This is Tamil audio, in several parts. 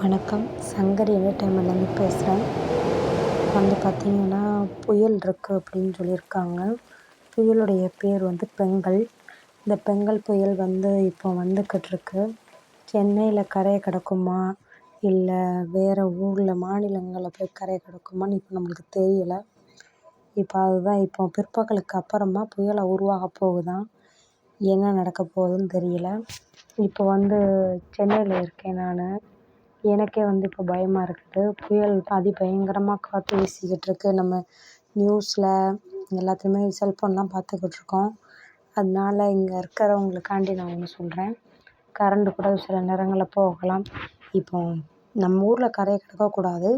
வணக்கம். சங்கரி என்டர்டைன்மெண்ட்லேருந்து பேசுகிறேன் வந்து பார்த்தீங்கன்னா புயல் இருக்குது அப்படின்னு சொல்லியிருக்காங்க. புயலுடைய பேர் வந்து பெங்கல். இந்த பெங்கல் புயல் வந்து இப்போ வந்துக்கிட்டுருக்கு சென்னையில் கரையை கடக்குமா? இல்லை வேறு ஊரில் மாநிலங்களில் போய் கரையை கடக்குமான்னு இப்போ நம்மளுக்கு தெரியலை. இப்போ அதுதான் இப்போ பிற்பகலுக்கு அப்புறமா புயலை உருவாக போகுதான் என்ன நடக்க போகுதுன்னு தெரியல. இப்போ வந்து சென்னையில் இருக்கேன் நான். எனக்கே வந்து இப்போ பயமாக இருக்குது. புயல் அதிபயங்கரமாக காற்று வீசிக்கிட்டிருக்கு. நம்ம நியூஸில் எல்லாத்தையுமே செல்ஃபோன்லாம் பார்த்துக்கிட்ருக்கோம் அதனால இங்கே இருக்கிறவங்களுக்காண்டி நான் ஒன்று சொல்கிறேன் கரண்டு கூட சில நேரங்களில் போகலாம். இப்போ நம்ம ஊரில் கரையை கடக்கக்கூடாது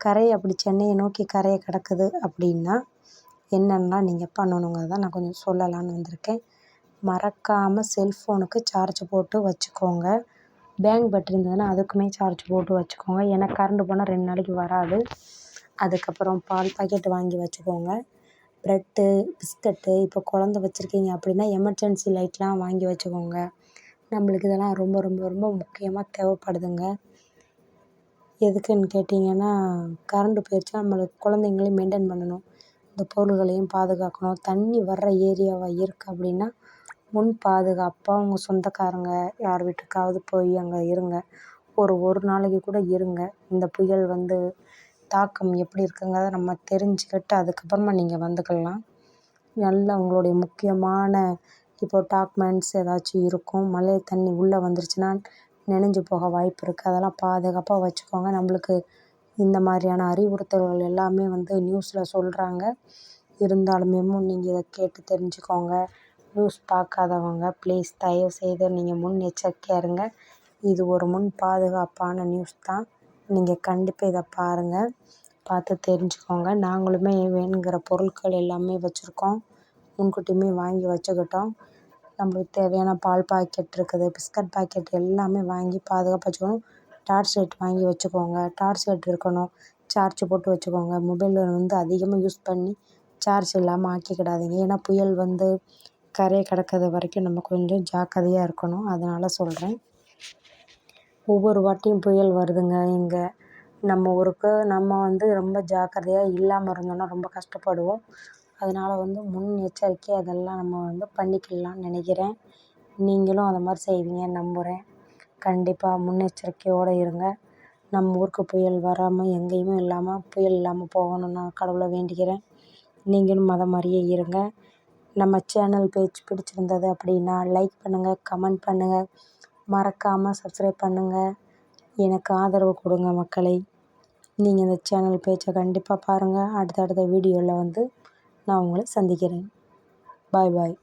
கரை அப்படி சென்னையை நோக்கி கரையை கடக்குது அப்படின்னா என்னென்னலாம் நீங்கள் பண்ணணுங்கிறத நான் கொஞ்சம் சொல்லலான்னு வந்திருக்கேன். மறக்காமல் செல்ஃபோனுக்கு சார்ஜ் போட்டு வச்சுக்கோங்க. பேங்க் பேட்ரி இருந்ததுன்னா அதுக்குமே சார்ஜ் போட்டு வச்சுக்கோங்க. ஏன்னா கரண்டு போனால் ரெண்டு நாளைக்கு வராது. அதுக்கப்புறம் பால் பாக்கெட் வாங்கி வச்சுக்கோங்க. ப்ரெட்டு பிஸ்கட்டு இப்போ குழந்த வச்சுருக்கீங்க அப்படின்னா எமர்ஜென்சி லைட்லாம் வாங்கி வச்சுக்கோங்க. நம்மளுக்கு இதெல்லாம் ரொம்ப ரொம்ப ரொம்ப முக்கியமாக தேவைப்படுதுங்க. எதுக்குன்னு கேட்டிங்கன்னா கரண்டு போயிடுச்சுன்னா நம்மளுக்கு குழந்தைங்களையும் மெயின்டைன் பண்ணணும். இந்த பொருள்களையும் பாதுகாக்கணும். தண்ணி வர்ற ஏரியாவாக இருக்குது அப்படின்னா முன் பாதுகாப்பாக உங்கள் சொந்தக்காரங்க யார் வீட்டுக்காவது போய் அங்கே இருங்க. ஒரு ஒரு நாளைக்கு கூட இருங்க. இந்த புயல் வந்து தாக்கம் எப்படி இருக்குங்கிறத நம்ம தெரிஞ்சுக்கிட்டு அதுக்கப்புறமா நீங்கள் வந்துக்கலாம். நல்ல உங்களுடைய முக்கியமான இப்போ டாக்குமெண்ட்ஸ் ஏதாச்சும் இருக்கும். மழை தண்ணி உள்ளே வந்துருச்சுன்னா நனைஞ்சு போக வாய்ப்பு இருக்குது அதெல்லாம் பாதுகாப்பாக வச்சுக்கோங்க. நம்மளுக்கு இந்த மாதிரியான அறிவுறுத்தல்கள் எல்லாமே வந்து நியூஸில் சொல்கிறாங்க இருந்தாலுமே நீங்கள் இதை கேட்டு தெரிஞ்சுக்கோங்க. நியூஸ் பார்க்காதவங்க ப்ளீஸ் தயவுசெய்து நீங்கள் முன்னெச்சரிக்கையாக இருங்க. இது ஒரு முன் பாதுகாப்பான நியூஸ் தான். நீங்கள் கண்டிப்பாக இதை பாருங்கள் பார்த்து தெரிஞ்சுக்கோங்க. நாங்களுமே வேணுங்கிற பொருட்கள் எல்லாமே வச்சுருக்கோம். முன்கூட்டியுமே வாங்கி வச்சுக்கிட்டோம். நம்மளுக்கு தேவையான பால் பாக்கெட் இருக்குது பிஸ்கட் பாக்கெட் எல்லாமே வாங்கி பாதுகாப்பாக வச்சுக்கணும். டார்ச் லைட் வாங்கி வச்சுக்கோங்க. டார்ச் லைட் இருக்கணும். சார்ஜ் போட்டு வச்சுக்கோங்க. மொபைலில் வந்து அதிகமாக யூஸ் பண்ணி சார்ஜ் இல்லாமல் ஆக்கிக்கிடாதீங்க. ஏன்னா புயல் வந்து கரையை கடக்கிறது வரைக்கும் நம்ம கொஞ்சம் ஜாக்கிரதையாக இருக்கணும். அதனால் சொல்கிறேன் ஒவ்வொரு வாட்டியும் புயல் வருதுங்க. இங்கே நம்ம ஊருக்கு நம்ம வந்து ரொம்ப ஜாக்கிரதையாக இல்லாமல் இருந்தோம்னா ரொம்ப கஷ்டப்படுவோம். அதனால் வந்து முன்னெச்சரிக்கை அதெல்லாம் நம்ம வந்து பண்ணிக்கலாம்னு நினைக்கிறேன். நீங்களும் அதை மாதிரி செய்வீங்கன்னு நம்புகிறேன் கண்டிப்பாக முன்னெச்சரிக்கையோடு இருங்க. நம்ம ஊருக்கு புயல் வராமல் எங்கேயுமே இல்லாமல் புயல் இல்லாமல் போகணும்னு நான் கடவுளை வேண்டிக்கிறேன் நீங்களும் அதை மாதிரியே இருங்க. நம்ம சேனல் பேஜ் பிடிச்சிருந்தது அப்படின்னா லைக் பண்ணுங்கள் கமெண்ட் பண்ணுங்கள் மறக்காமல் சப்ஸ்கிரைப் பண்ணுங்கள் எனக்கு ஆதரவு கொடுங்க மக்களை. நீங்கள் இந்த சேனல் பேஜை கண்டிப்பாக பாருங்கள் அடுத்தடுத்த வீடியோவில் வந்து நான் உங்களை சந்திக்கிறேன். பாய் பாய்